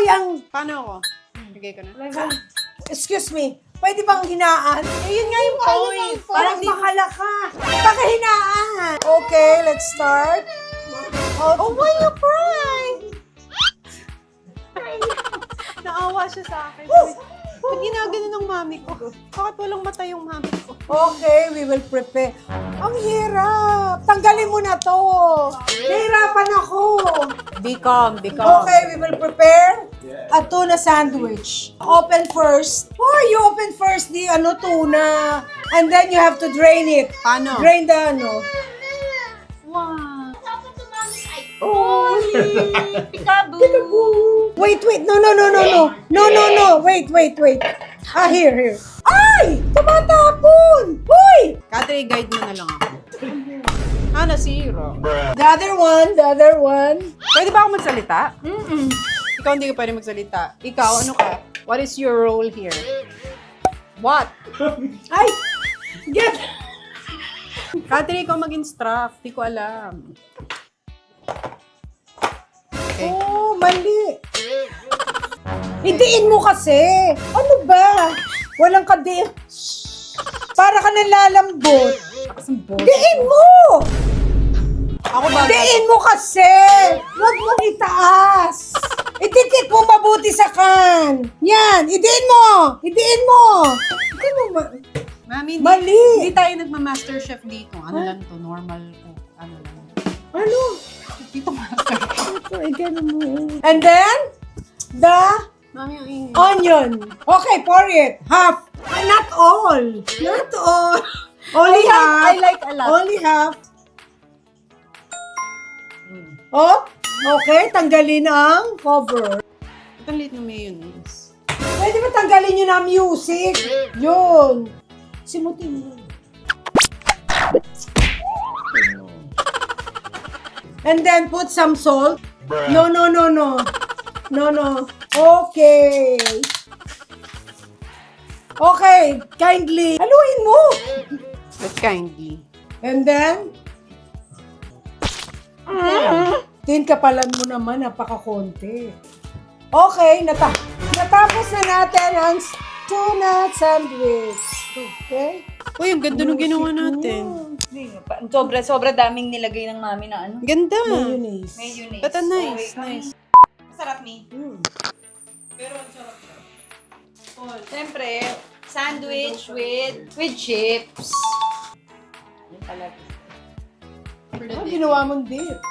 Uy, ang... Paano ako? Bigay ko na. Excuse me. Pwede bang hinaan? Eh, yun nga yung point. Parang bakala ka. Baka hinaan. Okay, let's start. Oh, why you cry? Naawa siya sa akin. Ba't ginagano ng mami ko? Bakit walang mata yung mami ko? Okay, we will prepare. Ang hirap. Tanggalin mo na to. Nahirapan ako. Be calm, be calm. Okay, we will prepare a tuna sandwich. Open first. Why you open first the ano tuna? And then you have to drain it. Paano? Drain the ano. Wow. Oh, Peekaboo! Wait, wait. No, no, no, no, no. No, no, no. Wait, wait, wait. Ah, here, here. Ay! Tumatapon! Hoy! Katri, guide mo na lang ako. Ano, zero. The other one, the other one. Pwede ba ako magsalita? Mm-mm. Ikaw hindi ka pwede magsalita. Ikaw, ano ka? What is your role here? What? Ay! Get! Katri, ikaw mag-instruct. Di ko alam. Okay. Oh, mali. Idiin mo kasi. Ano ba? Walang kadi. Para ka nalalambot. Diin mo! Ako ba? Diin mo kasi! Huwag mo itaas! Ititik mo mabuti sa kan! Yan! Idiin mo! Idiin mo! Ano ma... Mami, hindi, Mali! hindi tayo nagma-master chef dito. Ano lang to? Normal po. Ano lang. Ano? Dito master. Ganun mo. And then, the Mami, ang ingay. onion. Okay, pour it. Half. Ah, Not all. Not all. Only I like- half. I like a lot. Only half. Oh, okay. Tanggalin ang cover. Ito ang liit ng mayonnaise. Pwede ba tanggalin nyo na music? Yun. Simutin mo. And then put some salt. No, no, no, no. No, no. Okay. Okay, kindly. Haluin mo. But kindly. And then, tinkapalan mo naman, napaka-konti. Okay, nata natapos na natin ang tuna sandwich. Okay? Uy, ang ganda nung ginawa natin. Sobra, sobra daming nilagay ng mami na ano. Ganda. Mayonnaise. Mayonnaise. But a nice, nice. Sarap ni. Mm. Siyempre, sandwich with with chips. Yun pala. Ah, dip. ginawa mong dip.